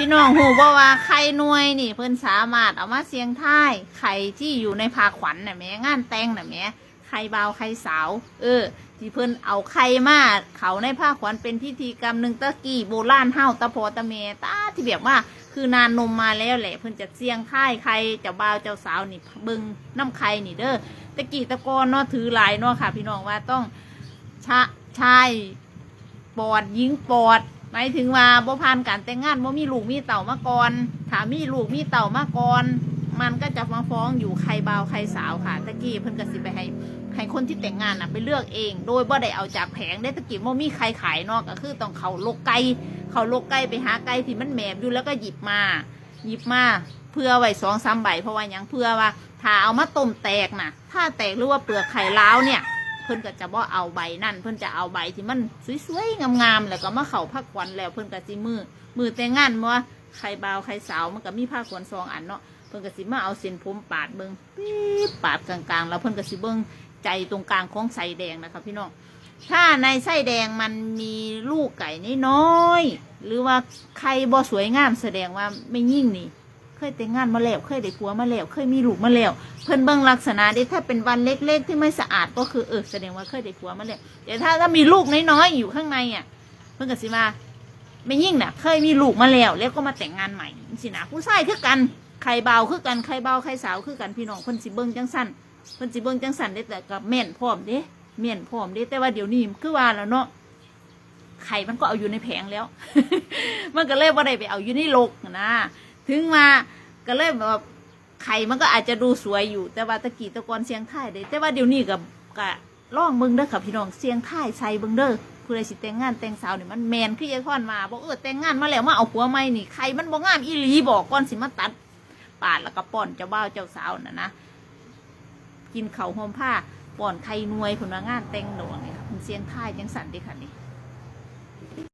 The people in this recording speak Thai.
พี่น้องหูบ่ว่าไข่หน่วยนี่ เพิ่นสามารถเอามาเสียงท้ายไข่ที่อยู่ในพาขวัญน่ะแม่งานแต่งน่ะแม่ไข่บาไข่สาว เออ ที่เพิ่นเอาไข่มาเขาในผ้าขวัญเป็นพิธีกรรมหนึ่งตะกี้โบราณเฮาตะพอตะเมตาที่แบบว่า คือนานนมมาแล้วแหละ เพิ่นจะเสียงท้ายไข่เจ้าบ่าวเจ้าสาวนี่เบิงน้ำไข่นี่เด้อตะกี้ตะกอนเนาะถือหลายเนาะค่ะ พี่น้องว่าต้องชะชายปอดหญิงปอด หมายถึงว่าบ่ผ่านการแต่งงานบ่มีลูกมีเต่ามาก่อนถ้ามีลูกมีเต่ามาก่อน มันก็จะมาฟ้องอยู่ใครบ่าวใครสาวค่ะตะกี้เพิ่นก็สิไปให้ให้คนที่แต่งงานน่ะไปเลือกเอง โดยบ่ได้เอาจากแผงได้ตะกี้บ่มีใครขายนอกก็คือต้องเขาลกไก่เขาลกไก่ไปหาไก่ที่มันแหมบอยู่แล้วก็หยิบมา หยิบมาเพื่อไว้สองสามใบเพราะว่ายังเพื่อว่าถ้าเอามาต้มแตกน่ะ ถ้าแตกหรือว่าเปลือกไข่ล้าวเนี่ย พิ่นก็จะบ่เอาใบนั่นเพิ่นจะเอาใบที่มันสวยๆงามๆแล้วก็มาเข่าผ้าควันแล้วเพิ่นก็สิมือมือแต่งงานว่าใครบ่าวใครสาวมันก็มีผ้าควันสองอันเนาะเพิ่นก็สิมาเอาเส้นผมปาดเบิงปี๊บปาดกลางๆ แล้วเพิ่นก็สิเบิงใจตรงกลางของใส่แดงนะคะพี่น้องถ้าในไส้แดงมันมีลูกไก่น้อยๆหรือว่าใครบ่สวยงามแสดงว่าไม่ยิ่งนี่ เคยแต่งงานมาแล้วเคยได้ผัวมาแล้วเคยมีลูกมาแล้วเพิ่นเบิ่งลักษณะได้ถ้าเป็นวันเล็ก ๆ ที่ไม่สะอาดก็คือเออแสดงว่าเคยได้ผัวมาแล้วแต่ถ้าถ้ามีลูกน้อยๆอยู่ข้างในอะ เพิ่นก็สิมาไม่ยิ่งน่ะ เคยมีลูกมาแล้ว แล้วก็มาแต่งงานใหม่สินะผู้ชายคือกันใครเบาคือกันใครเบาใครสาวคือกันพี่น้องเพิ่นสิเบิ่งจังสั้นเพิ่นสิเบิ่งจังสั้นได้แต่กับแม่นพร้อมเด้แม่นพร้อมเด้แต่ว่าเดี๋ยวนี้คือว่าแล้วเนาะไข่มันก็เอาอยู่ในแผงแล้ว มันก็เลยบ่ได้ไปเอาอยู่ในโลกนะ ถึงมาก็เลยแบบไข่มันก็อาจจะดูสวยอยู่ แต่ว่าตะกี้ตะกอนเสียงไทยเด้แต่ว่าเดี๋ยวนี้กับกะล่องเบิงเด้อค่ะพี่น้องเสียงไทยใส่เบิงเด้อผู้ใดสิแต่งงานแต่งสาวนี่มันแมนคือยายพรมาบอกเออแต่งงานมาแล้วมาเอาผัวใหม่นี่ไข่มันบ่งามอีหลีบอกก่อนสิมาตัดปาดแล้วก็ป้อนเจ้าบ่าวเจ้าสาวน่ะนะกินเข้าหอมผ้าป้อนไข่นวยผลงานแต่งหลวงเนี่ยค่ะมันเสียงไทายจังสันดิค่ะนี่